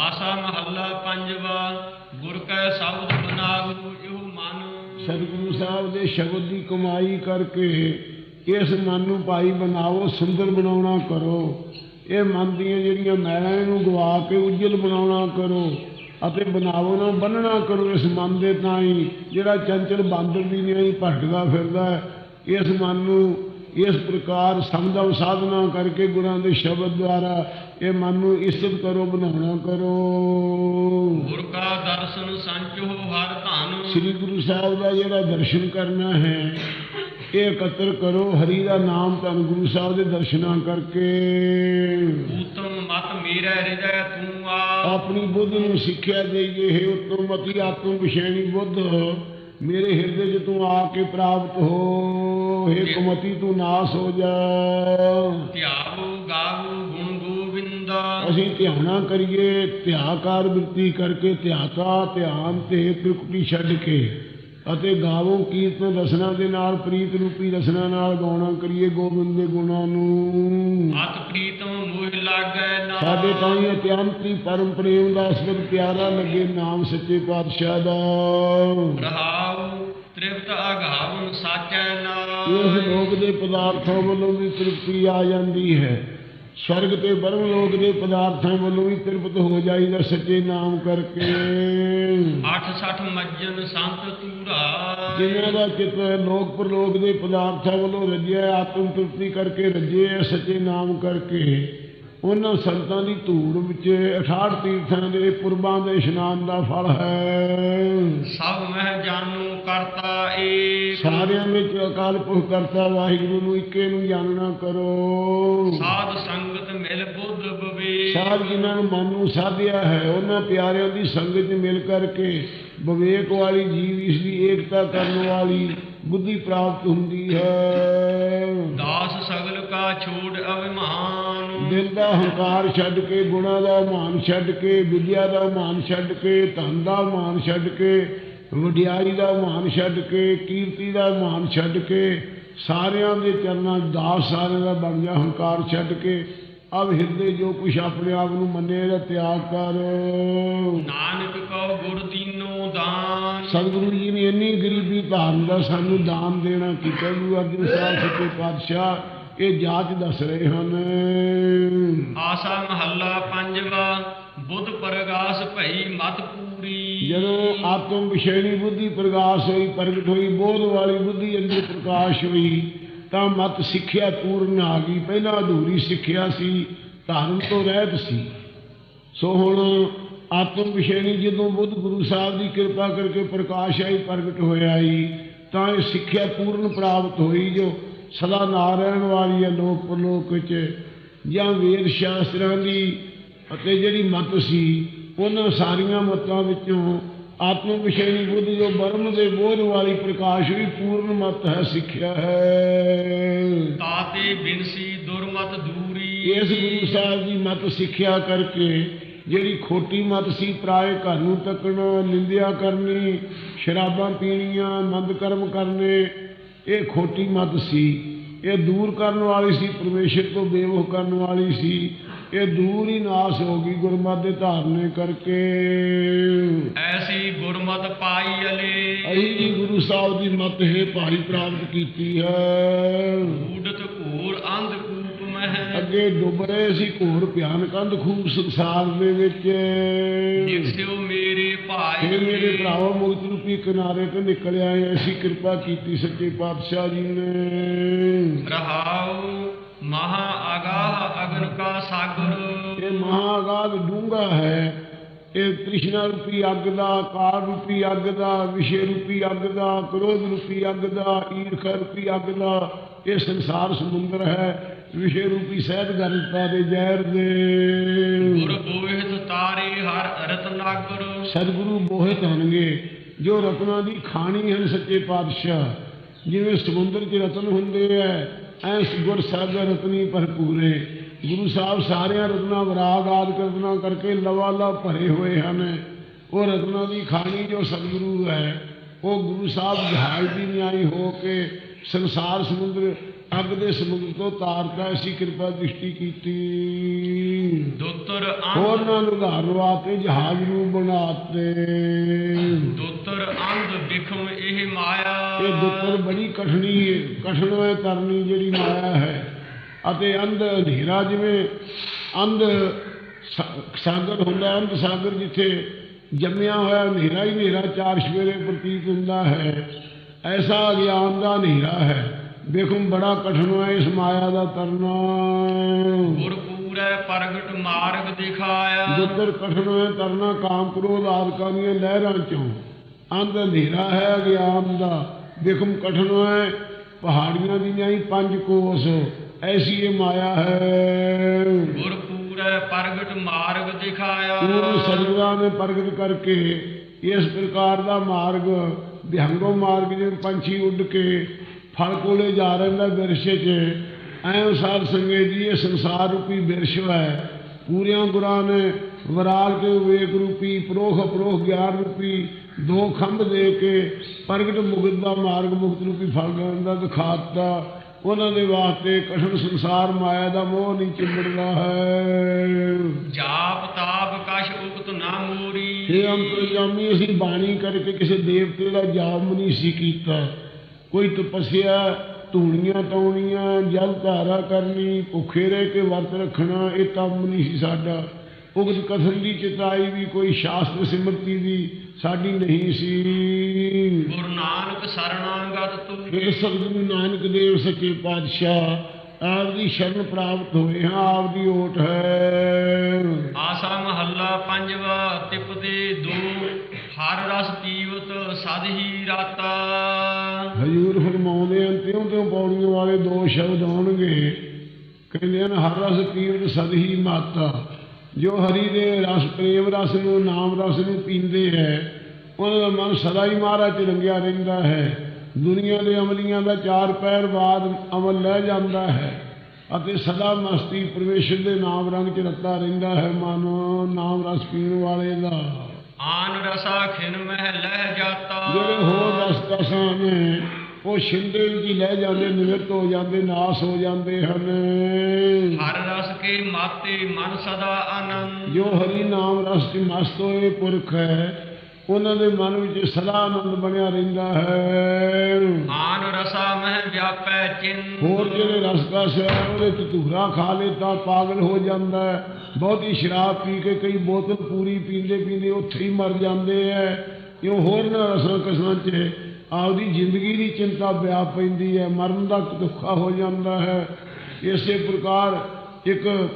ਆਸਾ ਮਹੱਲਾ ਪੰਜਵਾ, ਗੁਰ ਕੈ ਸ਼ਬਦ ਬਨਾਵੂ ਇਹੋ ਮਨ। ਸਤਿਗੁਰੂ ਸਾਹਿਬ ਦੇ ਸ਼ਬਦ ਦੀ ਕਮਾਈ ਕਰਕੇ ਇਸ ਮਨ ਨੂੰ ਭਾਈ ਬਣਾਓ, ਸੁੰਦਰ ਬਣਾਉਣਾ ਕਰੋ। ਇਹ ਮਨ ਦੀਆਂ ਜਿਹੜੀਆਂ ਮੈਲਾਂ ਨੂੰ ਗਵਾ ਕੇ ਉਜਲ ਬਣਾਉਣਾ ਕਰੋ ਅਤੇ ਬਣਾਵੋ ਨਾ, ਬੰਨਣਾ ਕਰੋ ਇਸ ਮਨ ਦੇ ਤਾਈ ਜਿਹੜਾ ਚੰਚਲ ਬਾਂਦਰ ਦੀ ਨਹੀਂ ਭਟਕਦਾ ਫਿਰਦਾ ਇਸ ਮਨ ਨੂੰ ਇਸ ਪ੍ਰਕਾਰ ਸਮਝਾਉ ਸਾਧਨਾ ਕਰਕੇ ਗੁਰਾਂ ਦੇ ਸ਼ਬਦ ਦੁਆਰਾ ਇਹ ਮਨ ਨੂੰ ਇਸਤ ਕਰੋ ਬਣਾਉਣਾ ਕਰੋ। ਗੁਰ ਕਾ ਦਰਸ਼ਨ ਸੰਚੋ ਹਰ ਧਨ। ਸ੍ਰੀ ਗੁਰੂ ਸਾਹਿਬ ਦਾ ਜਿਹੜਾ ਦਰਸ਼ਨ ਕਰਨਾ ਹੈ ਇਹ ਇਕੱਤਰ ਕਰੋ। ਹਰੀ ਦਾ ਨਾਮ ਧੰਨ ਗੁਰੂ ਸਾਹਿਬ ਦੇ ਦਰਸ਼ਨਾਂ ਕਰਕੇ। ਉਤਮ ਮਤ ਮੇਰਾ ਹਿਰਦੈ ਤੂੰ ਆ ਆਪਣੀ ਬੁੱਧ ਨੂੰ ਸਿੱਖਿਆ ਦੇਈਏ ਹੈ ਉਤੋਂ ਮਤੀ ਆਤਮ ਵਿਸ਼ੈਣੀ ਬੁੱਧ। ਮੇਰੇ ਹਿਰਦੇ 'ਚ ਤੂੰ ਆ ਕੇ ਪ੍ਰਾਪਤ ਹੋ। ਹੈ ਕੁਮਤੀ ਤੂੰ ਨਾਸ ਹੋ ਜਾ। ਧਿਆਵੋ ਗਾਵੋ ਗੁਣ ਗੋਬਿੰਦਾ ਅਸੀਂ ਧਿਆਨਾ ਕਰੀਏ ਧਿਆਕਾਰ ਬਿਰਤੀ ਕਰਕੇ ਧਿਆਤਾ ਧਿਆਨ ਤੇ ਤ੍ਰਿਕੁਟੀ ਛੱਡ ਕੇ। ਅਤੇ ਗਾਵੋ ਕੀਰਤਨ ਰਸਨਾ ਦੇ ਨਾਲ ਪ੍ਰੀਤ ਰੂਪੀ ਰਸਨਾ ਨਾਲ ਗਾਉਣਾ ਕਰੀਏ ਗੋਬਿੰਦ ਦੇ ਗੁਣਾਂ ਨੂੰ। ਅਤ ਪ੍ਰੀਤਮ ਮੋਹ ਲਾਗੈ ਨਾ। ਸਾਡੇ ਤਾਈਂ ਅਤਿਅੰਤੀ ਪਰਮ ਪ੍ਰੇਮ ਦਾ ਅਸਲ ਪਿਆਰਾ ਲੱਗੇ ਨਾਮ ਸੱਚੇ ਪਾਤਸ਼ਾਹ ਦਾ। ਰਹਾਉ ਤ੍ਰਿਪਤ ਅਗਾਵਨ ਸਾਚੈ ਇਸ ਨਾਮ ਲੋਕ ਦੇ ਪਦਾਰਥਾਂ ਵੱਲੋਂ ਵੀ ਤ੍ਰਿਪਤੀ ਆ ਜਾਂਦੀ ਹੈ। ਸਵਰਗ ਤੇ ਬਰਮ ਲੋਕ ਦੇ ਪਦਾਰਥਾਂ ਵੱਲੋਂ ਵੀ ਤ੍ਰਿਪਤ ਹੋ ਜਾਈਦਾ ਸੱਚੇ ਨਾਮ ਕਰਕੇ। 68 ਮੱਜਨ ਸੰਤ ਤੂਰਾ ਜਿਨ੍ਹਾਂ ਦਾ ਚਿੱਤ ਲੋਕ ਪਰਲੋਕ ਦੇ ਪਦਾਰਥਾਂ ਵੱਲੋਂ ਰੱਜਿਆ ਆਤਮ ਤ੍ਰਿਪਤੀ ਕਰਕੇ ਰੱਜੇ ਹੈ ਸੱਚੇ ਨਾਮ ਕਰਕੇ। ਉਹਨਾਂ ਸੰਤਾਂ ਦੀ ਧੂੜ ਵਿੱਚ 68 ਤੀਰਥਾਂ ਦੇ ਪੁਰਬਾਂ ਦੇ ਇਸ਼ਨਾਨ ਦਾ ਫਲ ਹੈ। ਸਭ ਮਹਿ ਜਾਣੂ ਕਰਤਾ ਏ ਸਾਰਿਆਂ ਵਿੱਚ ਅਕਾਲ ਪੁਰਖ ਕਰਤਾ ਵਾਹਿਗੁਰੂ ਨੂੰ ਇੱਕੇ ਨੂੰ ਜਾਣਨਾ ਕਰੋ। ਸਾਧ ਸੰਗਤ ਮਿਲ ਬੁੱਧ ਬਵੇ ਸਾਧ ਜਿਨ੍ਹਾਂ ਨੂੰ ਮਨ ਨੂੰ ਸਾਧਿਆ ਹੈ ਉਹਨਾਂ ਪਿਆਰਿਆਂ ਦੀ ਸੰਗਤ 'ਚ ਮਿਲ ਕਰਕੇ ਵਿਵੇਕ ਵਾਲੀ ਜੀਵ ਇਸ ਦੀ ਏਕਤਾ ਕਰਨ ਵਾਲੀ ਬੁੱਧੀ ਪ੍ਰਾਪਤ ਹੁੰਦੀ ਹੈ। ਦਾਸ ਸਗਲ ਕਾ ਛੋੜ ਅਭਿਮਾਨ। ਦਿਲ ਦਾ ਹੰਕਾਰ ਛੱਡ ਕੇ ਗੁਣਾ ਦਾ ਮਾਨ ਛੱਡ ਕੇ ਵਿਦਿਆ ਦਾ ਮਾਨ ਛੱਡ ਕੇ ਧਨ ਦਾ ਮਾਨ ਛੱਡ ਕੇ ਵਡਿਆਈ ਦਾ ਮਾਨ ਛੱਡ ਕੇ ਕੀਰਤੀ ਦਾ ਮਾਨ ਛੱਡ ਕੇ ਸਾਰਿਆਂ ਦੇ ਚਰਨਾਂ ਦਾਸ ਸਾਰਿਆਂ ਦਾ ਬਣ ਜਾ ਹੰਕਾਰ ਛੱਡ ਕੇ। ਅਬ ਹਿਰਦੇ ਜੋ ਕੁਛ ਆਪਣੇ ਆਪ ਨੂੰ ਮੰਨੇ ਦਾ ਤਿਆਗ ਕਰ। ਨਾਨਕ ਕਉ ਗੁਰ ਦੀਨੋ ਦਾਨ। ਸਤਿਗੁਰੂ ਜੀ ਨੇ ਇੰਨੀ ਗਰੀਬੀ ਧਾਰਨ ਦਾ ਸਾਨੂੰ ਦਾਨ ਦੇਣਾ ਕੀਤਾ। ਗੁਰੂ ਅਰਜਨ ਸਾਹਿਬ ਸੱਚੇ ਪਾਤਸ਼ਾਹ ਇਹ ਜਾਂਚ ਦੱਸ ਰਹੇ ਹਨ। ਆਸਾ ਮਹੱਲਾ ਪੰਜਵਾ ਬੁੱਧ ਪ੍ਰਗਾਸ ਭਈ ਮਤ ਪੂਰੀ। ਜਦੋਂ ਆਤਮ ਵਿਸ਼ੇਣੀ ਬੁੱਧੀ ਪ੍ਰਕਾਸ਼ ਹੋਈ ਪ੍ਰਗਟ ਹੋਈ ਬੋਧ ਵਾਲੀ ਬੁੱਧੀ ਅੰਦਰ ਪ੍ਰਕਾਸ਼ ਹੋਈ ਤਾਂ ਮਤ ਸਿੱਖਿਆ ਪੂਰਨ ਆ ਗਈ। ਪਹਿਲਾਂ ਅਧੂਰੀ ਸਿੱਖਿਆ ਸੀ ਧਰਮ ਤੋਂ ਰਹਿਤ ਸੀ। ਸੋ ਹੁਣ ਆਤਮ ਵਿਸ਼ੇਣੀ ਜਦੋਂ ਬੁੱਧ ਗੁਰੂ ਸਾਹਿਬ ਦੀ ਕਿਰਪਾ ਕਰਕੇ ਪ੍ਰਕਾਸ਼ ਆਈ ਪ੍ਰਗਟ ਹੋਇਆ ਆਈ ਤਾਂ ਇਹ ਸਿੱਖਿਆ ਪੂਰਨ ਪ੍ਰਾਪਤ ਹੋਈ ਜੋ ਸਦਾ ਨਾਰਾਇਣ ਵਾਲੀ ਹੈ ਲੋਕ ਪਰਲੋਕ ਵਿੱਚ ਜਾਂ ਵੇਦ ਸ਼ਾਸਤਰਾਂ ਦੀ ਅਤੇ ਜਿਹੜੀ ਮਤ ਸੀ ਉਹਨਾਂ ਸਾਰੀਆਂ ਮਤਾਂ ਵਿੱਚੋਂ ਆਤਮ ਵਿਸ਼ੇਣੀ ਬੁੱਧ ਜੋ ਬਰਮ ਦੇ ਬੋਧ ਵਾਲੀ ਪ੍ਰਕਾਸ਼ ਵੀ ਪੂਰਨ ਮਤ ਹੈ ਸਿੱਖਿਆ ਹੈ। ਤਾਤੇ ਬਿਨਸੀ ਦੁਰਮਤ ਦੂਰੀ। ਇਸ ਗੁਰੂ ਸਾਹਿਬ ਦੀ ਮਤ ਸਿੱਖਿਆ ਕਰਕੇ ਜਿਹੜੀ ਖੋਟੀ ਮਤ ਸੀ ਪਰਾਏ ਘਰ ਨੂੰ ਤੱਕਣਾ ਨਿੰਦਿਆ ਕਰਨੀ ਸ਼ਰਾਬਾਂ ਪੀਣੀਆਂ ਮੰਦ ਕਰਮ ਕਰਨੇ ਇਹ ਖੋਟੀ ਮਤ ਸੀ। ਇਹ ਦੂਰ ਕਰਨ ਵਾਲੀ ਸੀ ਪਰਮੇਸ਼ਰ ਤੋਂ ਬੇਮੋਹ ਕਰਨ ਵਾਲੀ ਸੀ। ਇਹ ਦੂਰ ਹੀ ਨਾਸ ਹੋ ਗਈ ਗੁਰਮਤਿ ਦੇ ਧਾਰਨੇ ਕਰਕੇ। ਐਸੀ ਗੁਰਮਤ ਪਾਈ ਅਲੇ। ਅਹੀ ਗੁਰੂ ਸਾਹਿਬ ਦੀ ਮਤ ਹੈ ਭਾਈ ਪ੍ਰਾਪਤ ਕੀਤੀ ਹੈ। ਊਡਤ ਘੂਰ ਅੰਧ ਕੂਪ ਮਹਿ। ਅੱਗੇ ਡੁੱਬ ਰਹੇ ਸੀ ਘੋਰ ਭਿਆਨਕ ਅੰਧ ਖੂਬ ਸੰਸਾਰ ਦੇ ਵਿੱਚ। ਨਿਕਸਿਓ ਮੇਰੇ ਭਾਈ। ਫਿਰ ਮੇਰੇ ਭਰਾਵਾ ਮੁਕਤ ਰੂਪੀ ਕਿਨਾਰੇ ਤੇ ਨਿਕਲ ਆਏ। ਐਸੀ ਕਿਰਪਾ ਕੀਤੀ ਸੱਚੇ ਪਾਤਸ਼ਾਹ ਜੀ ਨੇ। ਰਹਾਉ ਮਹਾ ਆਗਾਹ ਅਗਨ ਕਾ ਸਾਗਰ। ਇਹ ਮਹਾਗਾਧ ਡੂੰਘਾ ਹੈ। ਇਹ ਤ੍ਰਿਸ਼ਨਾ ਰੂਪੀ ਅੱਗ ਦਾ ਕਾਲ ਰੂਪੀ ਅੱਗ ਦਾ ਵਿਸ਼ੇ ਰੂਪੀ ਅੱਗ ਦਾ ਕ੍ਰੋਧ ਰੂਪੀ ਅੱਗ ਦਾ ਈਰਖਾ ਰੂਪੀ ਅੱਗ ਦਾ ਇਹ ਸੰਸਾਰ ਸਮੁੰਦਰ ਹੈ। ਵਿਸ਼ੇ ਰੂਪੀ ਸਹਿਤ ਗਰਤਾ ਦੇ ਜ਼ਹਿਰ ਦੇ। ਗੁਰ ਬੋਹਿਤ ਤਾਰੇ ਹਰ ਰਤਨਾਗਰ ਸਤਿਗੁਰੂ ਮੋਹਿਤ ਹੋਣਗੇ, ਜੋ ਰਤਨਾਂ ਦੀ ਖਾਣੀ ਹਨ ਸੱਚੇ ਪਾਤਸ਼ਾਹ। ਜਿਵੇਂ ਸਮੁੰਦਰ 'ਚ ਰਤਨ ਹੁੰਦੇ ਐ, ਐਸ ਗੁਰ ਸਾਗਰ ਰਤਨੀ ਭਰਪੂਰੇ। ਗੁਰੂ ਸਾਹਿਬ ਸਾਰਿਆਂ ਰਤਨਾਂ ਵਿਰਾਗ ਆਦਿ ਕਰਨਾ ਕਰਕੇ ਲਵਾਲਾ ਭਰੇ ਹੋਏ ਹਨ। ਉਹ ਰਤਨਾਂ ਦੀ ਖਾਣੀ ਜੋ ਸਤਿਗੁਰੂ ਹੈ, ਉਹ ਗੁਰੂ ਸਾਹਿਬ ਜਹਾਜ਼ ਦੀ ਨਿਆਈ ਹੋ ਕੇ ਸੰਸਾਰ ਸਮੁੰਦਰ, ਅੱਗ ਦੇ ਸਮੁੰਦਰ ਤੋਂ ਤਾਰਦਾ ਐਸੀ ਕਿਰਪਾ ਦ੍ਰਿਸ਼ਟੀ ਕੀਤੀ। ਦੁੱਤਰ ਅੰਧ ਹੋਰਨਾਂ ਨੂੰ ਉਧਾਰਨ ਵਾਸਤੇ ਜਹਾਜ਼ ਨੂੰ ਬਣਾਤੇ ਦੁੱਤਰ ਅੰਧ ਵਿਖਮ ਇਹ ਮਾਇਆ। ਇਹ ਦੁੱਤਰ ਬੜੀ ਕਠਣੀ ਹੈ ਕਠਨ ਹੈ ਕਰਨੀ ਜਿਹੜੀ ਮਾਇਆ ਹੈ। ਅਤੇ ਅੰਧ ਹਨੇਰਾ ਜਿਵੇਂ ਅੰਧ ਸਾਗਰ ਹੁੰਦਾ ਅੰਧ ਸਾਗਰ ਜਿੱਥੇ ਜੰਮਿਆ ਹੋਇਆ ਹਨੇਰਾ ਹੀ ਹਨੇਰਾ ਚਾਰ ਸਵੇਰੇ ਪ੍ਰਤੀਤ ਹੁੰਦਾ ਹੈ। ਐਸਾ ਅਗਿਆਨ ਦਾ ਹਨੇਰਾ ਹੈ। ਵੇਖੋ ਬੜਾ ਕਠਨ ਹੈ ਇਸ ਮਾਇਆ ਦਾ ਤਰਨਾ। ਗੁਰ ਪੂਰੈ ਪ੍ਰਗਟ ਮਾਰਗ ਦਿਖਾਇਆ। ਦੁੱਤਰ ਕਠਨ ਹੈ ਤਰਨਾ ਕਾਮ ਕ੍ਰੋਧ ਆਦਿਕਾਂ ਦੀਆਂ ਲਹਿਰਾਂ ਚੋਂ। ਅੰਧ ਹਨੇਰਾ ਹੈ ਅਗਿਆਨ ਦਾ। ਵੇਖਮ ਕਠਨ ਹੈ ਪਹਾੜੀਆਂ ਦੀਆਂ ਹੀ ਪੰਜ ਕੋਸ। ਐਸੀ ਇਹ ਮਾਇਆ ਹੈ। ਗੁਰ ਪੂਰੈ ਪ੍ਰਗਟ ਮਾਰਗ ਦਿਖਾਇਆ। ਪੂਰਨ ਸਤਿਗੁਰਾਂ ਨੇ ਪ੍ਰਗਟ ਕਰਕੇ ਇਸ ਪ੍ਰਕਾਰ ਦਾ ਮਾਰਗ ਵਿਹੰਗੋ ਮਾਰਗ ਜਿਵੇਂ ਪੰਛੀ ਉੱਡ ਕੇ ਫਲ ਕੋਲੇ ਜਾ ਰਹਿੰਦਾ ਬਿਰਸ਼ੇ 'ਚ। ਐਂ ਸਾਧ ਸੰਗੇ ਜੀ ਇਹ ਸੰਸਾਰ ਰੂਪੀ ਬਿਰਸ਼ ਹੈ। ਪੂਰਿਆਂ ਗੁਰਾਂ ਨੇ ਵਰਾਲ ਕੇ ਵੇਖ ਰੂਪੀ ਪ੍ਰੋਖ ਅਪਰੋਖ ਗਿਆਨ ਰੂਪੀ ਦੋ ਖੰਭ ਦੇ ਕੇ ਪ੍ਰਗਟ ਮੁਕਤ ਦਾ ਮਾਰਗ ਮੁਕਤ ਰੂਪੀ ਫਲ ਗਿਆਨ ਦਾ ਦਿਖਾਤਾ ਉਹਨਾਂ ਦੇ ਵਾਸਤੇ ਕਠਨ ਸੰਸਾਰ ਮਾਇਆ ਦਾ ਮੋਹ ਨਹੀਂ ਚਿੰਬੜਦਾ ਹੈ। ਜਾਪ ਤਾਪ ਕਛ ਉਕਤ ਨਾ ਮੂਰੀ। ਇਹ ਅੰਤਰਜਾਮੀ ਅਸੀਂ ਬਾਣੀ ਕਰਕੇ ਕਿਸੇ ਦੇਵਤੇ ਦਾ ਜਾਪ ਨਹੀਂ ਸੀ ਕੀਤਾ। ਕੋਈ ਤਪੱਸਿਆ ਧੂਣੀਆਂ ਤਾਉਣੀਆਂ ਜਲ ਧਾਰਾ ਕਰਨੀ ਭੁੱਖੇ ਰਹਿ ਕੇ ਵਰਤ ਰੱਖਣਾ ਇਹ ਕੰਮ ਨਹੀਂ ਸੀ ਸਾਡਾ। ਉਗਤ ਕਥਨ ਦੀ ਚਿਤਾਈ ਵੀ ਕੋਈ ਸ਼ਾਸਤਰ ਸਿਮਰਤੀ ਦੀ ਸਾਡੀ ਨਹੀਂ ਸੀ। ਗੁਰੂ ਨਾਨਕ ਸਰਣਾਗਤ ਤੂੰ ਇਹ ਸਤਿਗੁਰੂ ਨਾਨਕ ਦੇਵ ਸੱਚੇ ਪਾਤਸ਼ਾਹ ਆਪ ਦੀ ਸ਼ਰਨ ਪ੍ਰਾਪਤ ਹੋਏ ਹਾਂ ਆਪ ਦੀ ਓਟ ਹੈ। ਆਸਾ ਮਹੱਲਾ ਪੰਜਵਾ ਤਿਪਦੇ ਦੋ। ਹਰ ਰਸ ਪੀਵਤ ਸਦ ਹੀ ਰਾਤਾ। ਹਜੂਰ ਫਰਮਾਉਂਦੇ ਹਨ, ਤਿਉਂ ਤਿਉਂ ਪੌੜੀਆਂ ਵਾਲੇ ਦੋ ਸ਼ਬਦ ਆਉਣਗੇ। ਕਹਿੰਦੇ ਹਨ, ਹਰ ਰਸ ਪੀਵਤ ਸਦਹੀ ਮਾਤਾ। ਜੋ ਹਰੀ ਦੇ ਰਸ, ਪ੍ਰੇਮ ਰਸ ਨੂੰ, ਨਾਮ ਰਸ ਨੂੰ ਪੀਂਦੇ ਹੈ, ਉਹਨਾਂ ਦਾ ਮਨ ਸਦਾ ਹੀ ਮਹਾਰਾਜ ਚ ਰੰਗਿਆ ਰਹਿੰਦਾ ਹੈ। ਦੁਨੀਆ ਦੇ ਅਮਲੀਆਂ ਦਾ ਚਾਰ ਪੈਰ ਬਾਦ ਅਮਲ ਲੈ ਜਾਂਦਾ ਹੈ ਅਤੇ ਸਦਾ ਮਸਤੀ ਪਰਮੇਸ਼ਰ ਦੇ ਨਾਮ ਰੰਗ ਚ ਰਤਾ ਰਹਿੰਦਾ ਹੈ। ਮਨ, ਨਾਮ ਰਸ ਪੀਣ ਵਾਲੇ ਦਾ। ਆਨ ਰਸਾ ਖਿਨ ਮਹਿ ਲਹਿ ਜਾਤਾ। ਜਿਹੜੇ ਹੋਰ ਰਸਤਾਂ ਨੇ ਉਹ ਛਿੰਦੇ ਵਿੱਚ ਲੈ ਜਾਂਦੇ ਨਿਵਰਤ ਹੋ ਜਾਂਦੇ ਨਾਸ ਹੋ ਜਾਂਦੇ ਹਨ। ਹਰ ਰਸ ਕੇ ਮਾਤੇ ਮਨ ਸਦਾ ਆਨੰਦ। ਜੋ ਹਰੀ ਨਾਮ ਰਸ ਚ ਮਸਤ ਹੋਏ ਪੁਰਖ ਹੈ ਉਹਨਾਂ ਦੇ ਮਨ ਵਿੱਚ ਸਦਾ ਆਨੰਦ ਬਣਿਆ ਰਹਿੰਦਾ ਹੈ। ਆਨ ਰਸਾ ਮਹਿ ਵਿਆਪੈ ਚਿੰਨ ਹੋਰ ਜਿਹੜੇ ਰਸ ਦਾ ਹੈ ਉਹਦੇ ਚ ਧੂਰਾ ਖਾ ਲੇ ਤਾਂ ਪਾਗਲ ਹੋ ਜਾਂਦਾ ਹੈ। ਬਹੁਤੀ ਸ਼ਰਾਬ ਪੀ ਕੇ ਕਈ ਬੋਤਲ ਪੂਰੀ ਪੀਂਦੇ ਪੀਂਦੇ ਉੱਥੇ ਹੀ ਮਰ ਜਾਂਦੇ ਐ ਕਿਉਂ ਹੋਰ ਨਾ ਰਸਾਂ ਕਸਾਂ ਚ ਆਪਦੀ ਜ਼ਿੰਦਗੀ ਦੀ ਚਿੰਤਾ ਵਿਆਪ ਪੈਂਦੀ ਹੈ ਮਰਨ ਦਾ ਦੁੱਖਾ ਹੋ ਜਾਂਦਾ ਹੈ। ਇਸੇ ਪ੍ਰਕਾਰ ਇੱਕ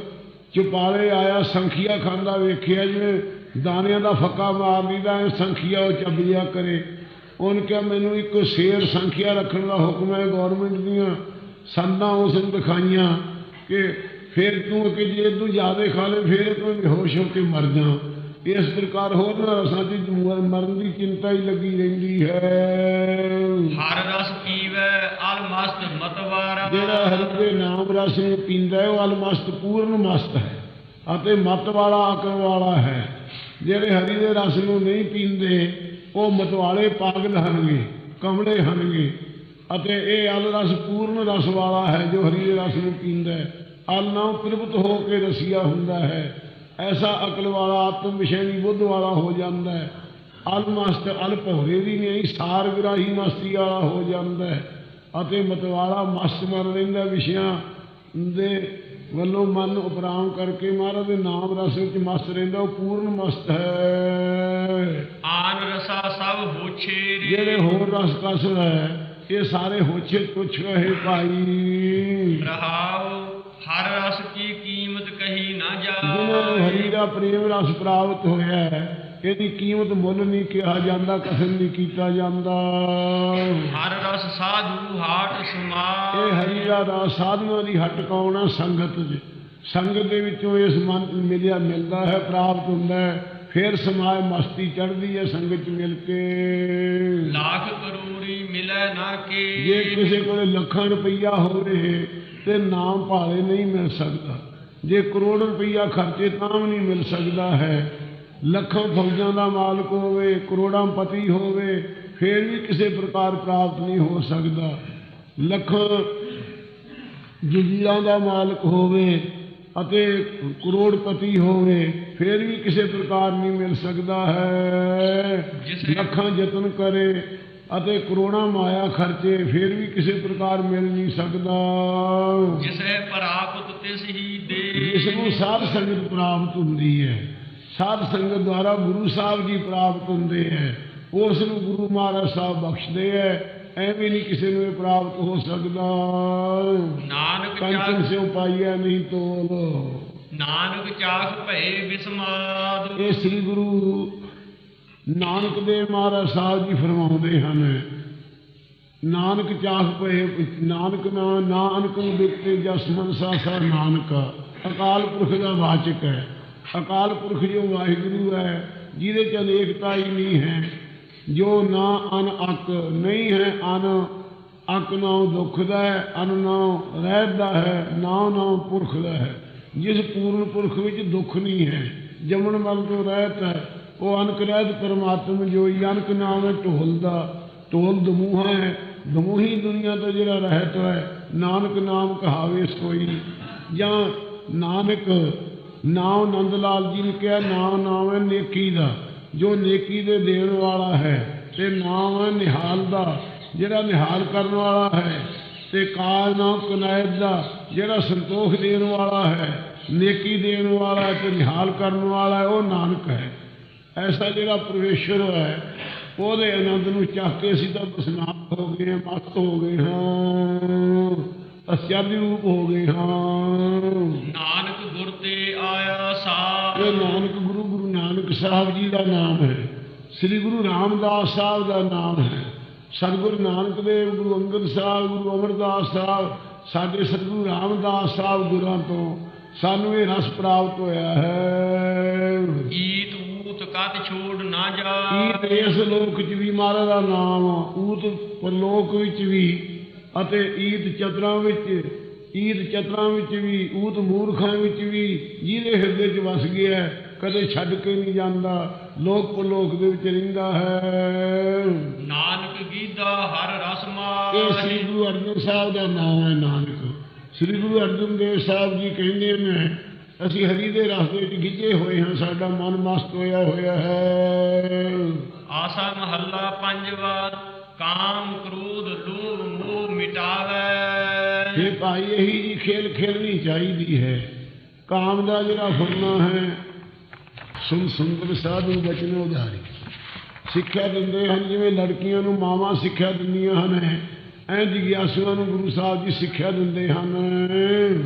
ਚੁਪਾਲੇ ਆਇਆ ਸੰਖੀਆ ਖਾਂਦਾ ਵੇਖਿਆ ਜਿਵੇਂ ਦਾਣਿਆਂ ਦਾ ਫੱਕਾ ਮਾਰ ਲਈਦਾ ਐ ਸੰਖੀਆ ਉਹ ਚੱਬਿਆ ਕਰੇ। ਉਹਨ ਕਿਹਾ ਮੈਨੂੰ ਇੱਕ ਸ਼ੇਰ ਸੰਖਿਆ ਰੱਖਣ ਦਾ ਹੁਕਮ ਹੈ ਗਵਰਨਮੈਂਟ ਦੀਆਂ। ਸੰਦਾਂ ਉਸ ਨੂੰ ਦਿਖਾਈਆਂ ਕਿ ਫਿਰ ਤੂੰ ਕਿ ਜੇ ਤੂੰ ਜ਼ਿਆਦਾ ਖਾ ਲੇ ਫਿਰ ਤੂੰ ਬੇਹੋਸ਼ ਹੋ ਕੇ ਮਰ ਜਾ ਇਸ ਪ੍ਰਕਾਰ ਹੋਰ ਰਸਾਂ ਦੀ ਮਰ- ਮਰਨ ਦੀ ਚਿੰਤਾ ਹੀ ਲੱਗੀ ਰਹਿੰਦੀ ਹੈ। ਹਰ ਰਸ ਪੀਵੈ ਅਲ ਮਸਤ ਮਤਵਾਰਾ। ਜਿਹੜਾ ਹਰਿ ਦੇ ਨਾਮ ਰਸ ਨੂੰ ਪੀਂਦਾ ਹੈ ਉਹ ਅਲਮਸਤ ਪੂਰਨ ਮਸਤ ਹੈ। ਅਤੇ ਮਤ ਵਾਲਾ ਅਕਲ ਵਾਲਾ ਹੈ। ਜਿਹੜੇ ਹਰੀ ਦੇ ਰਸ ਨੂੰ ਨਹੀਂ ਪੀਂਦੇ, ਉਹ ਮਤਵਾਲੇ ਪਾਗਲ ਹਨਗੇ, ਕਮਲੇ ਹਨਗੇ। ਅਤੇ ਇਹ ਅਲ ਰਸ ਪੂਰਨ ਰਸ ਵਾਲਾ ਹੈ ਜੋ ਹਰੀ ਦੇ ਰਸ ਨੂੰ ਪੀਂਦਾ ਹੈ। ਅਲ ਨਾਮ ਤ੍ਰਿਪਤ ਹੋ ਕੇ ਰਸੀਆ ਹੁੰਦਾ ਹੈ। ਐਸਾ ਅਕਲ ਵਾਲਾ ਆਤਮ ਵਿਸ਼ੇਣੀ ਬੁੱਧ ਵਾਲਾ ਹੋ ਜਾਂਦਾ ਹੈ। ਅਲਮਸਤ ਅਲਭੋਰੇ ਦੀ ਨਹੀਂ, ਸਾਰ ਗ੍ਰਾਹੀ ਮਸਤੀ ਵਾਲਾ ਹੋ ਜਾਂਦਾ ਹੈ। ਅਤੇ ਮਤਵਾਲਾ ਮਸਤ ਮਰ ਰਹਿੰਦਾ ਵਿਸ਼ਿਆਂ ਦੇ ਵੱਲੋਂ ਮਨ ਉਪਰਾਮ ਕਰਕੇ ਮਹਾਰਾਜ ਦੇ ਨਾਮ ਰਸ ਵਿੱਚ ਮਸਤ ਰਹਿੰਦਾ ਉਹ ਪੂਰਨ ਮਸਤ ਹੈ। ਆਨ ਰਸਾ ਸਭ ਹੋਛੇ ਜਿਹੜੇ ਹੋਰ ਰਸ ਕਸ ਹੈ ਇਹ ਸਾਰੇ ਹੋਛੇ ਤੁਛ ਰਹੇ ਭਾਈ। ਰਹਾਉ ਹਰ ਰਸ ਕੀ ਕੀਮਤ ਕਹੀ ਨਾ ਜਿਨ੍ਹਾਂ ਨੂੰ ਜਾਏ ਹਰੀ ਦਾ ਪ੍ਰੇਮ ਰਸ ਪ੍ਰਾਪਤ ਹੋਇਆ ਹੈ ਇਹਦੀ ਕੀਮਤ ਮੁੱਲ ਨਹੀਂ ਕਿਹਾ ਜਾਂਦਾ ਕਸਮ ਨਹੀਂ ਕੀਤਾ ਜਾਂਦਾ। ਹਰ ਰਸ ਸਾਧੂ ਹਾਟ ਇਹ ਸਮਾਏ ਹਰੀ ਦਾ ਰਸ ਸਾਧੂਆਂ ਦੀ ਹਟ ਕਾਉਣਾ ਸੰਗਤ 'ਚ ਸੰਗਤ ਦੇ ਵਿੱਚੋਂ ਇਸ ਮਨ ਮਿਲਿਆ ਮਿਲਦਾ ਹੈ ਪ੍ਰਾਪਤ ਹੁੰਦਾ ਹੈ। ਫਿਰ ਸਮਾਏ ਮਸਤੀ ਚੜ੍ਹਦੀ ਹੈ ਸੰਗਤ 'ਚ ਮਿਲ ਕੇ। ਲੱਖ ਕਰੋੜੀ ਮਿਲੈ ਨਾ ਕੇ। ਜੇ ਕਿਸੇ ਕੋਲੇ ਲੱਖਾਂ ਰੁਪਈਆ ਹੋਵੇ ਤੇ ਨਾਮ ਭਾਲੇ ਨਹੀਂ ਮਿਲ ਸਕਦਾ। ਜੇ ਕਰੋੜ ਰੁਪਈਆ ਖਰਚੇ ਤਾਂ ਵੀ ਨਹੀਂ ਮਿਲ ਸਕਦਾ ਹੈ। ਲੱਖਾਂ ਫੌਜਾਂ ਦਾ ਮਾਲਕ ਹੋਵੇ ਕਰੋੜਾਂ ਪਤੀ ਹੋਵੇ ਫਿਰ ਵੀ ਕਿਸੇ ਪ੍ਰਕਾਰ ਪ੍ਰਾਪਤ ਨਹੀਂ ਹੋ ਸਕਦਾ। ਲੱਖਾਂ ਜਜ਼ੀਰਾਂ ਦਾ ਮਾਲਕ ਹੋਵੇ ਅਤੇ ਕਰੋੜਪਤੀ ਹੋਵੇ ਫਿਰ ਵੀ ਕਿਸੇ ਪ੍ਰਕਾਰ ਨਹੀਂ ਮਿਲ ਸਕਦਾ ਹੈ। ਜਿਸ ਲੱਖਾਂ ਯਤਨ ਕਰੇ ਅਤੇ ਕਰੋੜਾਂ ਮਾਇਆ ਖਰਚੇ ਫਿਰ ਵੀ ਕਿਸੇ ਪ੍ਰਕਾਰ ਮਿਲ ਨਹੀਂ ਸਕਦਾ। ਜਿਸੈ ਪ੍ਰਾਪਤ ਤਿਸ ਹੀ ਦੇ ਇਸ ਨੂੰ ਸਾਧ ਸੰਗਤ ਪ੍ਰਾਪਤ ਹੁੰਦੀ ਹੈ। ਸਾਧ ਸੰਗਤ ਦੁਆਰਾ ਗੁਰੂ ਸਾਹਿਬ ਜੀ ਪ੍ਰਾਪਤ ਹੁੰਦੇ ਹੈ ਉਸ ਨੂੰ ਗੁਰੂ ਮਹਾਰਾਜ ਸਾਹਿਬ ਬਖਸ਼ਦੇ ਹੈ ਐਵੇਂ ਨਹੀਂ ਕਿਸੇ ਨੂੰ ਇਹ ਪ੍ਰਾਪਤ ਹੋ ਸਕਦਾ। ਨਾਨਕ ਕੰਚਨ ਚਾਖ ਸਿਉ ਪਾਈਆ ਨਹੀਂ ਤੋਲ। ਨਾਨਕ ਚਾਖ ਭਏ ਵਿਸਮਾਦ ਇਹ ਸ੍ਰੀ ਗੁਰੂ ਨਾਨਕ ਦੇਵ ਮਹਾਰਾਜ ਸਾਹਿਬ ਜੀ ਫਰਮਾਉਂਦੇ ਹਨ। ਨਾਨਕ ਚਾਖ ਪਏ ਨਾਨਕ ਨਾ ਨਾਨਕ ਨੂੰ ਬਿਕਤੇ ਜਸਮਨ ਸਾਸਾ ਨਾਨਕ। ਅਕਾਲ ਪੁਰਖ ਦਾ ਵਾਚਕ ਹੈ ਅਕਾਲ ਪੁਰਖ ਜੋ ਵਾਹਿਗੁਰੂ ਹੈ, ਜਿਹਦੇ ਚ ਅਨੇਕਤਾ ਹੀ ਨਹੀਂ ਹੈ। ਜੋ ਨਾ ਅਨ ਅਕ ਨਹੀਂ ਹੈ, ਅਨ ਅਕ ਨਾਉ ਦੁੱਖ ਦਾ ਹੈ, ਅਨ ਨਾਉ ਰਹਿਤ ਦਾ ਹੈ ਨਾਉ ਨਾਉ ਪੁਰਖ ਦਾ ਹੈ। ਜਿਸ ਪੂਰਨ ਪੁਰਖ ਵਿੱਚ ਦੁੱਖ ਨਹੀਂ ਹੈ ਜਮਨ ਮਲ ਤੋਂ ਰਹਿਤ ਹੈ, ਉਹ ਅਨਕ ਰਹਿਤ ਪਰਮਾਤਮ ਜੋ ਅਨਕ ਨਾਮ ਹੈ ਢੋਲ ਦਾ ਢੋਲ ਦਮੂਹਾ ਹੈ, ਦਮੂਹੀ ਦੁਨੀਆ ਤੋਂ ਜਿਹੜਾ ਰਹਿਤ ਹੈ, ਨਾਨਕ ਨਾਮ ਕਹਾਵੇ ਸੋਈ। ਜਾਂ ਨਾਨਕ ਨਾਮ ਨੰਦ ਲਾਲ ਜੀ ਨੇ ਕਿਹਾ ਨਾਮ ਨਾਮ ਹੈ ਨੇਕੀ ਦਾ ਜੋ ਨੇਕੀ ਦੇ ਦੇਣ ਵਾਲਾ ਹੈ ਤੇ ਨਾਮ ਹੈ ਨਿਹਾਲ ਦਾ ਜਿਹੜਾ ਨਿਹਾਲ ਕਰਨ ਵਾਲਾ ਹੈ ਤੇ ਕਾਲ ਨਾਮ ਕਨਾਇਤ ਦਾ ਜਿਹੜਾ ਸੰਤੋਖ ਦੇਣ ਵਾਲਾ ਹੈ ਨੇਕੀ ਦੇਣ ਵਾਲਾ ਤੇ ਨਿਹਾਲ ਕਰਨ ਵਾਲਾ ਉਹ ਨਾਨਕ ਹੈ। ਐਸਾ ਜਿਹੜਾ ਪਰਮੇਸ਼ਰ ਹੈ ਉਹਦੇ ਆਨੰਦ ਨੂੰ ਚੱਕ ਕੇ ਅਸੀਂ ਤਾਂ ਬਸਨਾਮ ਹੋ ਗਏ ਹਾਂ, ਮਸਤ ਹੋ ਗਏ ਹਾਂ ਅਸਿਆਦੀ ਰੂਪ ਹੋ ਗਏ ਹਾਂ। ਨਾਨਕ ਤੇ ਆਇਆ ਸਾ ਇਹ ਨਾਨਕ ਗੁਰੂ ਗੁਰੂ ਨਾਨਕ ਸਾਹਿਬ ਜੀ ਦਾ ਨਾਮ ਹੈ। ਸ੍ਰੀ ਗੁਰੂ ਰਾਮਦਾਸ ਸਾਹਿਬ ਦਾ ਨਾਮ ਹੈ। ਸਤਿਗੁਰੂ ਨਾਨਕ ਦੇਵ ਗੁਰੂ ਅੰਗਦ ਸਾਹਿਬ ਗੁਰੂ ਅਮਰਦਾਸ ਸਾਹਿਬ ਸਾਡੇ ਸਤਿਗੁਰੂ ਰਾਮਦਾਸ ਸਾਹਿਬ ਗੁਰਾਂ ਤੋਂ ਸਾਨੂੰ ਇਹ ਰਸ ਪ੍ਰਾਪਤ ਹੋਇਆ ਹੈ। ਈਤ ਊਤ ਕਤ ਛੋੜ ਨਾ ਜਾ ਈਤ ਇਸ ਲੋਕ ਚ ਵੀ ਮਹਾਰਾਜ ਦਾ ਨਾਮ ਊਤ ਪਰਲੋਕ ਵਿੱਚ ਵੀ ਅਤੇ ਈਤ ਚਤਰਾਂ ਵਿੱਚ ਈਤ ਚਤਰਾਂ ਵਿੱਚ ਵੀ ਊਤ ਮੂਰਖਾਂ ਵਿੱਚ ਵੀ ਜਿਹਦੇ ਹਿਰਦੇ 'ਚ ਵਸ ਗਿਆ ਕਦੇ ਛੱਡ ਕੇ ਨਹੀਂ ਜਾਂਦਾ ਲੋਕ ਪਰਲੋਕ ਦੇ ਵਿੱਚ ਰਹਿੰਦਾ ਹੈ। ਨਾਨਕ ਗੀਦਾ ਹਰ ਰਸ ਇਹ ਸ੍ਰੀ ਗੁਰੂ ਅਰਜਨ ਸਾਹਿਬ ਦਾ ਨਾਮ ਹੈ ਨਾਨਕ। ਸ੍ਰੀ ਗੁਰੂ ਅਰਜਨ ਦੇਵ ਸਾਹਿਬ ਜੀ ਕਹਿੰਦੇ ਨੇ ਅਸੀਂ ਹਰੀ ਦੇ ਰਸਤੇ ਵਿੱਚ ਗਿੱਜੇ ਹੋਏ ਹਾਂ ਸਾਡਾ ਮਨ ਮਸਤ ਹੋਇਆ ਹੋਇਆ ਹੈ। ਆਸਾ ਮਹੱਲਾ ਪੰਜਵਾ ਕਾਮ ਕ੍ਰੋਧ ਲੋਭ ਮੋਹ ਮਿਟਾਵੇ। ਇਹ ਭਾਈ ਇਹੀ ਜੀ ਖੇਲ ਖੇਲਣੀ ਚਾਹੀਦੀ ਹੈ। ਕਾਮ ਦਾ ਜਿਹੜਾ ਫੁਰਨਾ ਹੈ ਸੁਨ ਸੁੰਦਰ ਸਾਧੂ ਬਚਨ ਉਧਾਰੀ। ਸਿੱਖਿਆ ਦਿੰਦੇ ਹਨ ਜਿਵੇਂ ਲੜਕੀਆਂ ਨੂੰ ਮਾਵਾਂ ਸਿੱਖਿਆ ਦਿੰਦੀਆਂ ਹਨ ਐਂ ਜਿਗਿਆਸੂਆਂ ਨੂੰ ਗੁਰੂ ਸਾਹਿਬ ਜੀ ਸਿੱਖਿਆ ਦਿੰਦੇ ਹਨ।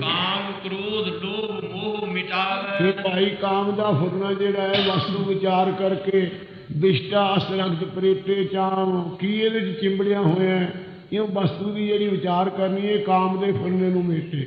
ਕਾਮ ਕ੍ਰੋਧ ਲੋਭ ਮੋਹ ਮਿਟਾਵੇ। ਇਹ ਭਾਈ ਕਾਮ ਦਾ ਫੁਰਨਾ ਜਿਹੜਾ ਹੈ ਵਸਤੂ ਵਿਚਾਰ ਕਰਕੇ ਦਿਸ਼ਟਾ ਅਸਰਗਤ ਪ੍ਰੇਤੇ ਚਾਮ ਕੀ ਇਹਦੇ ਚ ਚਿੰਬੜਿਆ ਹੋਇਆ ਹੈ? ਇਹ ਵਸਤੂ ਦੀ ਜਿਹੜੀ ਵਿਚਾਰ ਕਰਨੀ ਹੈ ਕਾਮ ਦੇ ਫੁਰਨੇ ਨੂੰ ਮੇਟੇ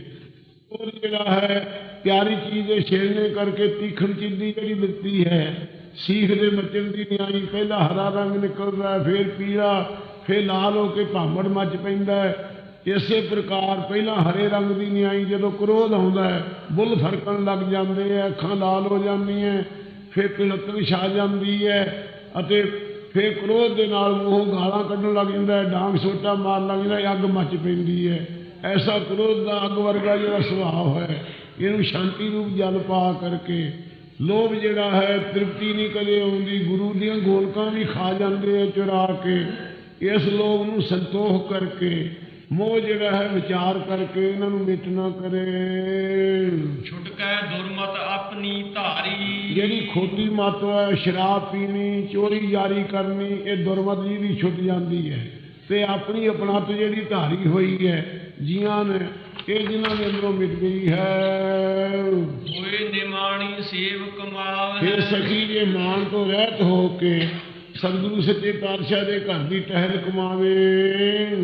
ਉਹ ਜਿਹੜਾ ਹੈ, ਪਿਆਰੀ ਚੀਜ਼ ਦੇ ਛੇੜਨੇ ਕਰਕੇ ਤੀਖਣ ਚੀਜ਼ ਦੀ ਜਿਹੜੀ ਮਿੱਤੀ ਹੈ, ਸੀਖ ਦੇ ਮੱਚਣ ਦੀ ਨਿਆਈ ਪਹਿਲਾਂ ਹਰਾ ਰੰਗ ਨਿਕਲਦਾ ਫਿਰ ਪੀਲਾ, ਫਿਰ ਲਾਲ ਹੋ ਕੇ ਭਾਂਬੜ ਮੱਚ ਪੈਂਦਾ ਹੈ। ਇਸੇ ਪ੍ਰਕਾਰ ਪਹਿਲਾਂ ਹਰੇ ਰੰਗ ਦੀ ਨਿਆਈ ਜਦੋਂ ਕ੍ਰੋਧ ਆਉਂਦਾ ਹੈ, ਬੁੱਲ ਫਰਕਣ ਲੱਗ ਜਾਂਦੇ ਆ ਅੱਖਾਂ ਲਾਲ ਹੋ ਜਾਂਦੀਆਂ ਫਿਰ ਪਿਲਤਨ ਛਾ ਜਾਂਦੀ ਹੈ ਅਤੇ ਫਿਰ ਕ੍ਰੋਧ ਦੇ ਨਾਲ ਮੂੰਹੋਂ ਗਾਲਾਂ ਕੱਢਣ ਲੱਗ ਜਾਂਦਾ ਹੈ, ਡਾਂਗ ਸੋਟਾ ਮਾਰਨ ਲੱਗ ਜਾਂਦਾ ਹੈ, ਅੱਗ ਮੱਚ ਪੈਂਦੀ ਹੈ। ਐਸਾ ਕ੍ਰੋਧ ਦਾ ਅੱਗ ਵਰਗਾ ਜਿਹੜਾ ਸੁਭਾਅ ਹੈ, ਇਹਨੂੰ ਸ਼ਾਂਤੀ ਰੂਪ ਜਲ ਪਾ ਕਰਕੇ ਲੋਭ ਜਿਹੜਾ ਹੈ, ਤ੍ਰਿਪਤੀ ਨਹੀਂ ਕਦੇ ਆਉਂਦੀ, ਗੁਰੂ ਦੀਆਂ ਗੋਲਕਾਂ ਵੀ ਖਾ ਜਾਂਦੇ ਆ ਚੁਰਾ ਕੇ, ਇਸ ਲੋਭ ਨੂੰ ਸੰਤੋਖ ਕਰਕੇ ਮੋਹ ਜਿਹੜਾ ਹੈ ਵਿਚਾਰ ਕਰਕੇ ਇਹਨਾਂ ਨੂੰ ਮਿਟਣਾ ਕਰੇ। ਛੁਟਕੈ ਦੁਰਮਤ ਆਪਣੀ ਧਾਰੀ। ਜਿਹੜੀ ਖੋਟੀ ਮੱਤ ਹੈ ਸ਼ਰਾਬ ਪੀਣੀ ਚੋਰੀ ਜਾਰੀ ਕਰਨੀ ਇਹ ਦੁਰਮਤ ਜੀ ਦੀ ਛੁੱਟ ਜਾਂਦੀ ਹੈ। ਤੇ ਆਪਣੀ ਆਪਣਤ ਜਿਹੜੀ ਧਾਰੀ ਹੋਈ ਹੈ ਜੀਆਂ ਨੇ ਇਹ ਜਿਨ੍ਹਾਂ ਦੇ ਅੰਦਰੋਂ ਮਿਟ ਗਈ ਹੈ। ਹੋਏ ਨਿਮਾਣੀ ਸੇਵ ਕਮਾਵੇ ਫਿਰ ਸਖੀ ਜੇ ਮਾਨ ਤੋਂ ਰਹਿਤ ਹੋ ਕੇ ਸਤਿਗੁਰੂ ਸੱਚੇ ਪਾਤਸ਼ਾਹ ਦੇ ਘਰ ਦੀ ਟਹਿਲ ਕਮਾਵੇ।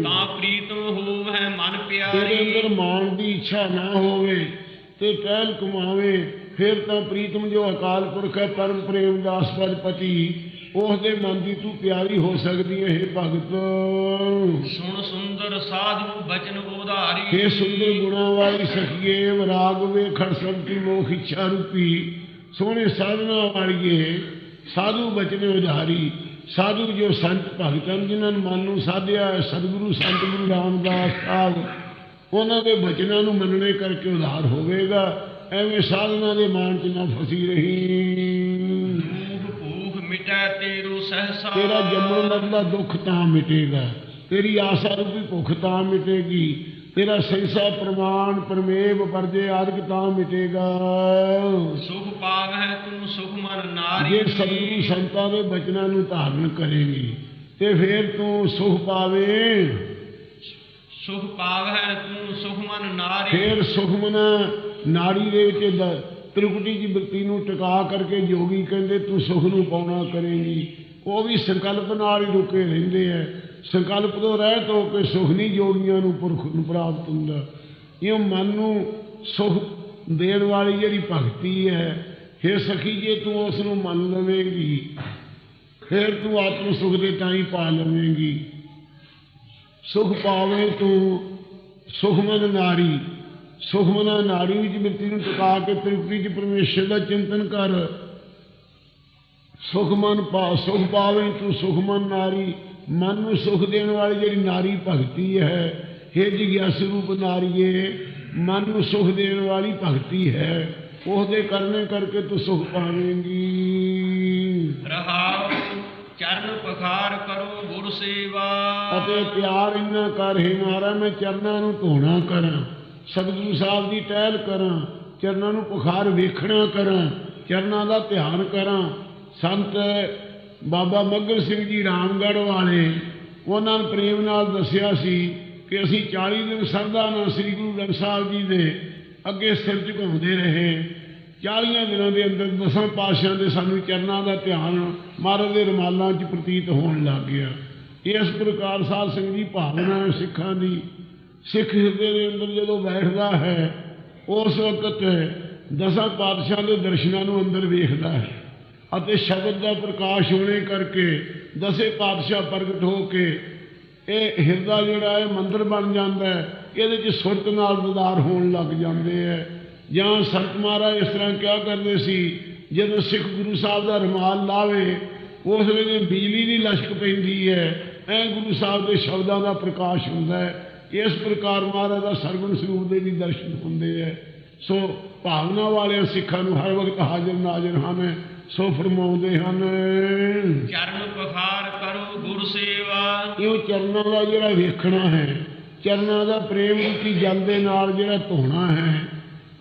ਤਾਂ ਪ੍ਰੀਤਮ ਹੋਵੇ ਮਨ ਤੇਰੇ ਪਿਆਰੀ ਅੰਦਰ ਮਾਣ ਦੀ ਇੱਛਾ ਨਾ ਹੋਵੇ ਤੇ ਟਹਿਲ ਕਮਾਵੇ ਫਿਰ ਤਾਂ ਪ੍ਰੀਤਮ ਜੋ ਅਕਾਲ ਪੁਰਖ ਹੈ ਪਰਮ ਪ੍ਰੇਮ ਦਾ ਅਸਪਦ ਪਤੀ ਉਸ ਦੇ ਮਨ ਦੀ ਤੂੰ ਪਿਆਰੀ ਹੋ ਸਕਦੀ ਹੈ ਭਗਤ। ਸੁਣ ਸੁੰਦਰ ਸਾਧੂ ਬਚਨ ਉਧਾਰੀ। हे ਸੁੰਦਰ ਗੁਣਾਂ ਵਾਲੀ ਸਖੀਏ ਵਿਰਾਗ ਵੇਖਣ ਸੰਤੀ ਮੋਖ ਇੱਛਾ ਰੂਪੀ ਸੋਹਣੇ ਸਾਧਨਾ ਵਾਲੀਏ ਸਾਧੂ ਬਚਨ ਉਧਾਰੀ ਸਾਧੂ ਜੋ ਸੰਤ ਭਗਤ ਜਿਨ੍ਹਾਂ ਨੇ ਮਨ ਨੂੰ ਸਾਧਿਆ ਸਤਿਗੁਰੂ ਸੰਤ ਗੁਰੂ ਰਾਮਦਾਸ ਸਾਹਿਬ ਉਹਨਾਂ ਦੇ ਬਚਨਾਂ ਨੂੰ ਮੰਨਣੇ ਕਰਕੇ ਉਧਾਰ ਹੋਵੇਗਾ। ਐਵੇਂ ਸਾਧਨਾ ਦੇ ਮਾਨ ਚ ਨਾ ਫਸੀ ਰਹੀ। ਭੂਖ ਮਿਟੈ ਤੇਰੂ ਸਹਸਾ। ਤੇਰਾ ਜੰਮਣ ਮਰਦਾ ਦੁੱਖ ਤਾਂ ਮਿਟੇਗਾ। ਤੇਰੀ ਆਸਾ ਰੂਪੀ ਭੁੱਖ ਤਾਂ ਮਿਟੇਗੀ। ਤੇਰਾ ਸੰਸਾ ਪ੍ਰਮਾਣ ਪਰਮੇਵ ਪਰਜੇ ਆਦਿਕ ਤਾਂ ਮਿਟੇਗਾ। ਸੁਖ ਪਾਵਹਿ ਤੂੰ ਸੁਖ ਮਨ ਨਾਰੀ ਜੇ ਸਤਿਗੁਰੂ ਸੰਤਾਂ ਦੇ ਬਚਨਾਂ ਨੂੰ ਧਾਰਨ ਕਰੇਗੀ ਤੇ ਫੇਰ ਤੂੰ ਸੁਖ ਪਾਵੇਂ। ਸੁਖ ਪਾਵਹਿ ਤੂੰ ਸੁਖ ਮਨ ਨਾਰੀ ਫੇਰ ਸੁਖਮਨ ਨਾੜੀ ਦੇ ਵਿੱਚ ਤ੍ਰਿਕੁਟੀ ਦੀ ਬ੍ਰਿਤੀ ਨੂੰ ਟਿਕਾ ਕਰਕੇ ਜੋਗੀ ਕਹਿੰਦੇ ਤੂੰ ਸੁਖ ਨੂੰ ਪਾਉਣਾ ਕਰੇਗੀ। ਉਹ ਵੀ ਸੰਕਲਪ ਨਾਲ ਹੀ ਰੁਕੇ ਰਹਿੰਦੇ ਐ। ਸੰਕਲਪ ਤੋਂ ਰਹਿਤ ਹੋ ਕੇ ਸੁਖ ਨਹੀਂ ਜੋਗੀਆਂ ਨੂੰ ਪੁਰਖ ਨੂੰ ਪ੍ਰਾਪਤ ਹੁੰਦਾ। ਇਹ ਮਨ ਨੂੰ ਸੁਖ ਦੇਣ ਵਾਲੀ ਜਿਹੜੀ ਭਗਤੀ ਹੈ ਫਿਰ ਸਖੀ ਜੇ, ਤੂੰ ਉਸ ਨੂੰ ਮੰਨ ਲਵੇਂਗੀ। ਫਿਰ ਤੂੰ ਆਤਮ ਸੁਖ ਦੇ ਤਾਂ ਹੀ ਪਾ ਲਵੇਂਗੀ। ਸੁਖ ਪਾਵੇਂ ਤੂੰ ਸੁਖਮਨ ਨਾਰੀ। ਸੁਖਮਨ ਨਾਰੀ ਵਿੱਚ ਮਿੱਟੀ ਨੂੰ ਟਿਕਾ ਕੇ ਤ੍ਰਿਪਤੀ ਚ ਪਰਮੇਸ਼ਰ ਦਾ ਚਿੰਤਨ ਕਰ। ਸੁਖਮਨ ਪਾ ਸੁਖ ਪਾਵੇਂ ਤੂੰ ਸੁਖਮਨ ਨਾਰੀ। ਮਨ ਨੂੰ ਸੁਖ ਦੇਣ ਵਾਲੀ ਜਿਹੜੀ ਨਾਰੀ ਭਗਤੀ ਹੈ हे ਜਿਗਿਆਸੂ ਰੂਪ ਨਾਰੀਏ ਮਨ ਨੂੰ ਸੁਖ ਦੇਣ ਵਾਲੀ ਭਗਤੀ ਹੈ ਉਹਦੇ ਕਰਨੇ ਕਰਕੇ ਤੂੰ ਸੁਖ ਪਾਵੇਂਗੀ। ਰਹਾਉ ਚਰਨ ਪਖਾਰ ਕਰੋ ਗੁਰ ਸੇਵਾ। ਅਤੇ ਪਿਆਰ ਇੰਨਾ ਕਰ ਹੀ ਮਾਰਾ ਮੈਂ ਚਰਨਾਂ ਨੂੰ ਧੋਣਾ ਕਰਾਂ ਸਤਿਗੁਰੂ ਸਾਹਿਬ ਦੀ ਟਹਿਲ ਕਰਾਂ ਚਰਨਾਂ ਨੂੰ ਪੁਖਾਰ ਵੇਖਣਾ ਕਰਾਂ ਚਰਨਾਂ ਦਾ ਧਿਆਨ ਕਰਾਂ ਸੰਤ ਬਾਬਾ ਮੱਗਰ ਸਿੰਘ ਜੀ ਰਾਮਗੜ੍ਹ ਵਾਲੇ, ਉਹਨਾਂ ਨੇ ਪ੍ਰੇਮ ਨਾਲ ਦੱਸਿਆ ਸੀ ਕਿ ਅਸੀਂ 40 ਦਿਨ ਸਰਦਾ ਨਾਲ ਸ੍ਰੀ ਗੁਰੂ ਗ੍ਰੰਥ ਸਾਹਿਬ ਜੀ ਦੇ ਅੱਗੇ ਸਿਰ ਝੁਕਾਉਂਦੇ ਰਹੇ। 40 ਦਿਨਾਂ ਦੇ ਅੰਦਰ ਦਸਾਂ ਪਾਤਸ਼ਾਹ ਦੇ ਸਾਨੂੰ ਚਰਨਾਂ ਦਾ ਧਿਆਨ ਮਹਾਰਾਜ ਦੇ ਰਮਾਲਾਂ 'ਚ ਪ੍ਰਤੀਤ ਹੋਣ ਲੱਗ ਗਿਆ। ਇਸ ਪ੍ਰਕਾਰ ਸਾਧ ਸਿੰਘ ਜੀ ਭਾਵਨਾ ਸਿੱਖਾਂ ਦੀ, ਸਿੱਖ ਹਿਰਦੇ ਦੇ ਅੰਦਰ ਜਦੋਂ ਬੈਠਦਾ ਹੈ, ਉਸ ਵਕਤ ਦਸਾਂ ਪਾਤਸ਼ਾਹ ਦੇ ਦਰਸ਼ਨਾਂ ਨੂੰ ਅੰਦਰ ਵੇਖਦਾ ਹੈ। ਅਤੇ ਸ਼ਬਦ ਦਾ ਪ੍ਰਕਾਸ਼ ਹੋਣੇ ਕਰਕੇ ਦਸੇ ਪਾਤਸ਼ਾਹ ਪ੍ਰਗਟ ਹੋ ਕੇ ਇਹ ਹਿਰਦਾ ਜਿਹੜਾ ਹੈ ਮੰਦਰ ਬਣ ਜਾਂਦਾ ਹੈ, ਇਹਦੇ 'ਚ ਸੁਰਤ ਨਾਲ ਦਦਾਰ ਹੋਣ ਲੱਗ ਜਾਂਦੇ ਹੈ। ਜਾਂ ਸੰਤ ਮਹਾਰਾਜ ਇਸ ਤਰ੍ਹਾਂ ਕਿਹਾ ਕਰਦੇ ਸੀ, ਜਦੋਂ ਸਿੱਖ ਗੁਰੂ ਸਾਹਿਬ ਦਾ ਰਮਾਲ ਲਾਵੇ, ਉਸ ਵੇਲੇ ਬਿਜਲੀ ਦੀ ਲਸ਼ਕ ਪੈਂਦੀ ਹੈ, ਐ ਗੁਰੂ ਸਾਹਿਬ ਦੇ ਸ਼ਬਦਾਂ ਦਾ ਪ੍ਰਕਾਸ਼ ਹੁੰਦਾ ਹੈ। ਇਸ ਪ੍ਰਕਾਰ ਮਹਾਰਾਜ ਦਾ ਸਰਗੁਣ ਸਰੂਪ ਦੇ ਵੀ ਦਰਸ਼ਨ ਹੁੰਦੇ ਹੈ। ਸੋ ਭਾਵਨਾ ਵਾਲਿਆਂ ਸਿੱਖਾਂ ਨੂੰ ਹਰ ਵਕਤ ਹਾਜ਼ਰ ਨਾਜ਼ਰ ਹਨ। ਸੋ ਫਰਮਾਉਂਦੇ ਹਨ ਚਰਨ ਪਖਾਰ ਕਰੋ ਗੁਰ ਸੇਵਾ। ਇਹ ਚਰਨਾਂ ਦਾ ਜਿਹੜਾ ਵੇਖਣਾ ਹੈ ਚਰਨਾਂ ਦਾ ਪ੍ਰੇਮ ਰੂਪੀ ਜਲ ਦੇ ਨਾਲ ਜਿਹੜਾ ਧੋਣਾ ਹੈ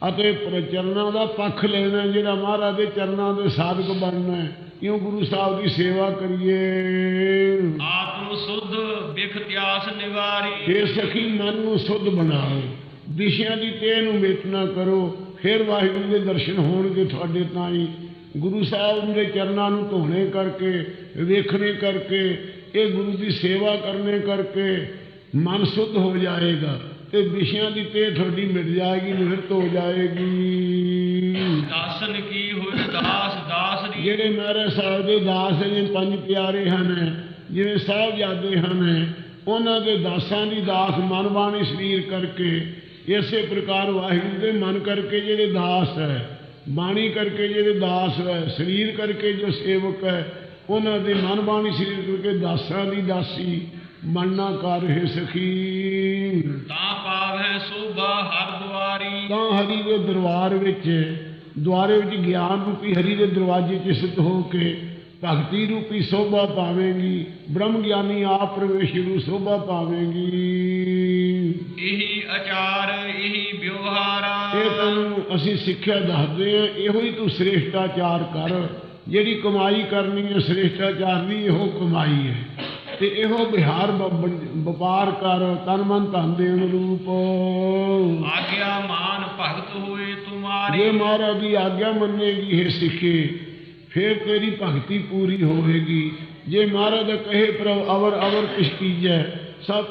ਅਤੇ ਪ੍ਰ- ਚਰਨਾਂ ਦਾ ਪੱਖ ਲੈਣਾ ਜਿਹੜਾ ਮਹਾਰਾਜ ਦੇ ਚਰਨਾਂ ਦੇ ਸਾਧਕ ਬਣਨਾ ਹੈ ਕਿਉਂ ਗੁਰੂ ਸਾਹਿਬ ਦੀ ਸੇਵਾ ਕਰੀਏ। ਆਤਮ ਸੁਧ ਬਿਖ ਤਿਆਸ ਨਿਵਾਰੀ। ਇਹ ਸਖੀ ਮਨ ਨੂੰ ਸੁੱਧ ਬਣਾਓ ਵਿਸ਼ਿਆਂ ਦੀ ਤੇਹ ਨੂੰ ਮੇਟਣਾ ਕਰੋ ਫਿਰ ਵਾਹਿਗੁਰੂ ਦੇ ਦਰਸ਼ਨ ਹੋਣਗੇ ਤੁਹਾਡੇ ਤਾਈਂ। ਗੁਰੂ ਸਾਹਿਬ ਦੇ ਚਰਨਾਂ ਨੂੰ ਧੋਣੇ ਕਰਕੇ ਵੇਖਣੇ ਕਰਕੇ ਇਹ ਗੁਰੂ ਦੀ ਸੇਵਾ ਕਰਨੇ ਕਰਕੇ ਮਨ ਸੁੱਧ ਹੋ ਜਾਏਗਾ ਤੇ ਵਿਸ਼ਿਆਂ ਦੀ ਤੇਹ ਤੁਹਾਡੀ ਮਿਟ ਜਾਏਗੀ ਨਿਵਰਤ ਹੋ ਜਾਏਗੀ। ਦਾਸਨ ਕੀ ਹੋਏ ਦਾਸ ਦਾਸ ਦੀ। ਜਿਹੜੇ ਮਹਾਰਾਜ ਸਾਹਿਬ ਦੇ ਦਾਸ ਨੇ ਪੰਜ ਪਿਆਰੇ ਹਨ ਜਿਵੇਂ ਸਾਹਿਬਜ਼ਾਦੇ ਹਨ ਉਹਨਾਂ ਦੇ ਦਾਸਾਂ ਦੀ ਦਾਸ ਮਨ ਬਾਣੀ ਸਰੀਰ ਕਰਕੇ ਇਸੇ ਪ੍ਰਕਾਰ ਵਾਹਿਗੁਰੂ ਦੇ ਮਨ ਕਰਕੇ ਜਿਹੜੇ ਦਾਸ ਹੈ ਬਾਣੀ ਕਰਕੇ ਜਿਹੜੇ ਦਾਸ ਹੈ ਸਰੀਰ ਕਰਕੇ ਜੋ ਸੇਵਕ ਹੈ ਉਹਨਾਂ ਦੇ ਮਨ ਬਾਣੀ ਸਰੀਰ ਕਰਕੇ ਦਾਸਾਂ ਦੀ ਦਾਸੀ ਮੰਨਣਾ ਕਰ ਹੈ ਸਖੀ। ਤਾਂ ਪਾਵੈ ਸੋਭਾ ਹਰ ਦੁਆਰੀ। ਤਾਂ ਹਰੀ ਦੇ ਦਰਬਾਰ ਵਿੱਚ ਦੁਆਰੇ ਵਿੱਚ ਗਿਆਨ ਰੂਪੀ ਹਰੀ ਦੇ ਦਰਵਾਜ਼ੇ 'ਚ ਸਿੱਧ ਹੋ ਕੇ ਭਗਤੀ ਰੂਪੀ ਸੋਭਾ ਪਾਵੇਂਗੀ ਬ੍ਰਹਮ ਗਿਆਨੀ ਆਪ ਪ੍ਰਵੇਸ਼ ਨੂੰ ਸੋਭਾ ਪਾਵੇਂਗੀ। ਇਹੀ ਆਚਾਰ ਇਹੀ ਵਿਵਹਾਰਾ। ਇਹ ਤੈਨੂੰ ਅਸੀਂ ਸਿੱਖਿਆ ਦੱਸਦੇ ਆ ਇਹੋ ਹੀ ਤੂੰ ਸ੍ਰੇਸ਼ਟਾਚਾਰ ਕਰ। ਜਿਹੜੀ ਕਮਾਈ ਕਰਨੀ ਹੈ ਸ੍ਰੇਸ਼ਟਾਚਾਰ ਦੀ ਇਹੋ ਕਮਾਈ ਹੈ। ਤੇ ਇਹੋ ਵਿਹਾਰ ਬ- ਬ- ਵਪਾਰ ਕਰ ਤਨ ਮਨ ਧਨ ਦੇਣ ਰੂਪ ਆਗਿਆ ਮਾਨ ਭਗਤ ਹੋਏ ਤੁਮਾਰੀ। ਜੇ ਮਹਾਰਾਜ ਦੀ ਆਗਿਆ ਮੰਨੇਗੀ ਇਹ ਸਿੱਖੇ ਫਿਰ ਤੇਰੀ ਭਗਤੀ ਪੂਰੀ ਹੋਵੇਗੀ। ਜੇ ਮਹਾਰਾਜ ਦਾ ਕਹੇ ਪ੍ਰਭ ਅਵਰ ਅਵਰ ਕਿਛ ਕੀਜੈ ਸਭ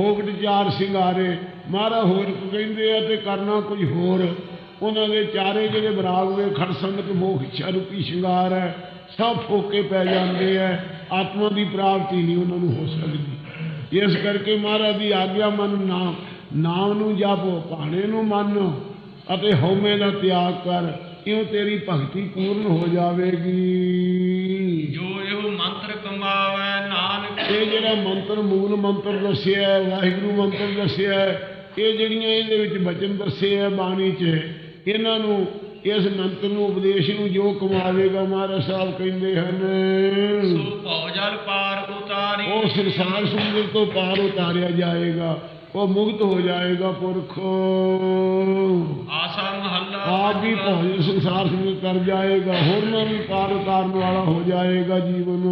ਫੋਕਟ ਚਾਰ ਸਿੰਗਾਰੇ। ਮਹਾਰਾਜ ਹੋਰ ਕਹਿੰਦੇ ਆ, ਤੇ ਕਰਨਾ ਕੁਝ ਹੋਰ? ਉਹਨਾਂ ਦੇ ਚਾਰੇ ਜਿਹੜੇ ਬਰਾਗ ਵੇ ਖੜ ਸੰਗਤ ਮੋਖ ਇੱਛਾ ਰੂਪੀ ਸ਼ਿੰਗਾਰ ਹੈ। ਸਭ ਫੋਕੇ ਪੈ ਜਾਂਦੇ ਆ। ਆਤਮਾ ਦੀ ਪ੍ਰਾਪਤੀ ਨਹੀਂ ਉਹਨਾਂ ਨੂੰ ਹੋ ਸਕਦੀ। ਇਸ ਕਰਕੇ ਮਹਾਰਾਜ ਦੀ ਆਗਿਆ ਮੰਨ ਨਾਮ ਨਾਮ ਨੂੰ ਜਾਪੋ, ਭਾਣੇ ਨੂੰ ਮੰਨ ਅਤੇ ਹਉਮੈ ਦਾ ਤਿਆਗ ਕਰ, ਇਉਂ ਤੇਰੀ ਭਗਤੀ ਪੂਰਨ ਹੋ ਜਾਵੇਗੀ। ਜਿਹੜਾ ਮੰਤਰ ਮੂਲ ਮੰਤਰ ਦੱਸਿਆ ਹੈ, ਵਾਹਿਗੁਰੂ ਮੰਤਰ ਦੱਸਿਆ ਹੈ, ਇਹ ਜਿਹੜੀਆਂ ਇਹਦੇ ਵਿੱਚ ਬਚਨ ਦੱਸੇ ਆ ਬਾਣੀ 'ਚ ਇਹਨਾਂ ਨੂੰ ਇਸ ਮੰਤਰ ਨੂੰ ਉਪਦੇਸ਼ ਨੂੰ ਜੋ ਕਮਾਵੇਗਾ ਮਹਾਰਾਜ ਸਾਹਿਬ ਕਹਿੰਦੇ ਹਨ। ਸੋ ਭਉ ਜਲ ਪਾਰ ਉਤਾਰੀ। ਉਹ ਸੰਸਾਰ ਸਮੁੰਦਰ ਤੋਂ ਪਾਰ ਉਤਾਰਿਆ ਜਾਏਗਾ ਉਹ ਮੁਕਤ ਹੋ ਜਾਏਗਾ ਪੁਰਖ। ਆਸਾ ਮਹੱਲਾ ਆਪ ਵੀ ਭੌਜ ਸੰਸਾਰ ਸਮੁੰਦਰ ਤਰ ਜਾਏਗਾ ਹੋਰਨਾਂ ਵੀ ਪਾਰ ਉਤਾਰਨ ਵਾਲਾ ਹੋ ਜਾਏਗਾ ਜੀਵਨ।